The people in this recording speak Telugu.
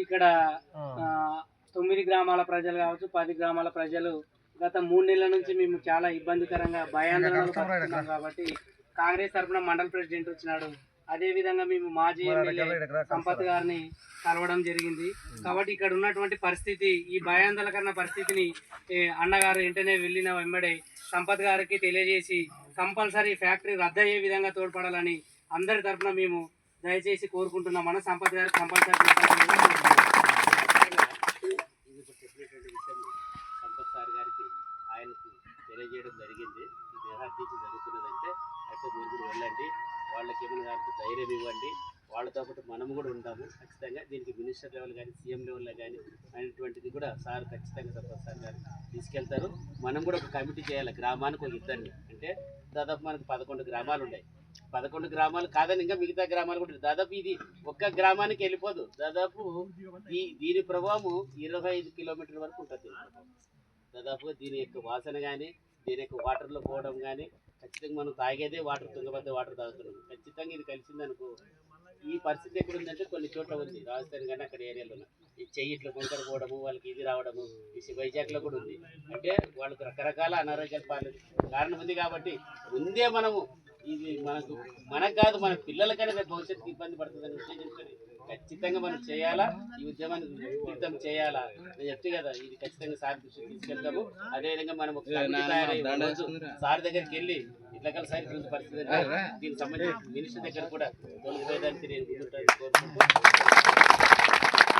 ఇక్కడ తొమ్మిది గ్రామాల ప్రజలు కావచ్చు పది గ్రామాల ప్రజలు గత మూడు నెలల నుంచి మేము చాలా ఇబ్బందికరంగా భయాందోళనలు పడుతున్నాం కాబట్టి కాంగ్రెస్ తరఫున మండల ప్రెసిడెంట్ వచ్చినాడు. అదే విధంగా మేము మాజీ ఎమ్మెల్యే సంపత్ గారిని కలవడం జరిగింది. కాబట్టి ఇక్కడ ఉన్నటువంటి పరిస్థితి ఈ భయాందోళకరణ పరిస్థితిని అన్నగారు వెంటనే వెళ్ళిన వెంబడే సంపత్ గారికి తెలియజేసి కంపల్సరీ ఫ్యాక్టరీ రద్దయ్యే విధంగా తోడ్పడాలని అందరి తరఫున మేము దయచేసి కోరుకుంటున్నామని సంపత్ గారికి కంపల్సరీ ఇప్పుడు చెప్పినటువంటి విషయం సంపత్ సార్ గారికి ఆయనకు తెలియజేయడం జరిగింది. ఈ జరుగుతున్నదంటే అయితే మీరు వెళ్ళండి వాళ్ళకి ఏమైనా దానికి ధైర్యం ఇవ్వండి వాళ్ళతో పాటు మనము కూడా ఉంటాము ఖచ్చితంగా దీనికి మినిస్టర్ లెవెల్ కానీ సీఎం లెవెల్లో కానీ అనేటువంటిది కూడా సార్ ఖచ్చితంగా సంపత్ సార్ గారు తీసుకెళ్తారు. మనం కూడా ఒక కమిటీ చేయాలి గ్రామానికి ఒక ఇద్దరిని అంటే దాదాపు మనకు పదకొండు గ్రామాలు ఉన్నాయి. పదకొండు గ్రామాలు కాదని ఇంకా మిగతా గ్రామాలు కూడా దాదాపు ఇది ఒక్క గ్రామానికి వెళ్ళిపోదు. దాదాపు ఈ దీని ప్రభావం ఇరవై ఐదు కిలోమీటర్ల వరకు ఉంటుంది. దాదాపుగా దీని యొక్క వాసన కానీ దీని యొక్క వాటర్లో పోవడం కానీ ఖచ్చితంగా మనం తాగేదే వాటర్ తుంగభద్ర వాటర్ తాగుతున్నాం. ఖచ్చితంగా ఇది కలిసిందనుకో ఈ పరిస్థితి ఎక్కడ ఉందంటే కొన్ని చోట్ల ఉంది. రాజస్థాన్ కానీ అక్కడ ఏరియాలో ఈ చెయ్యి ఇట్లా కొంకర పోవడము వాళ్ళకి ఇది రావడము ఈ వైజాగ్లో కూడా ఉంది. అంటే వాళ్ళకు రకరకాల అనారోగ్యాలు పాలు కారణం ఉంది కాబట్టి ముందే మనము ఇది మనకు మనకు కాదు మన పిల్లలకైనా రేపు భవిష్యత్తుకి ఇబ్బంది పడుతుందని ఉద్దేశించుకొని ఖచ్చితంగా మనం చేయాలా? ఈ ఉద్యమాన్ని విస్తృతం చేయాలా? నేను చెప్తే కదా ఇది ఖచ్చితంగా సార్ దృష్టికి తీసుకెళ్తాము. అదేవిధంగా మనం సార్ దగ్గరికి వెళ్ళి ఇట్లా కలిసి సార్ ఇటువంటి పరిస్థితి దీనికి సంబంధించి మినిస్టర్ దగ్గర కూడా తొలగిపోయేదానికి నేను కోరుకుంటూ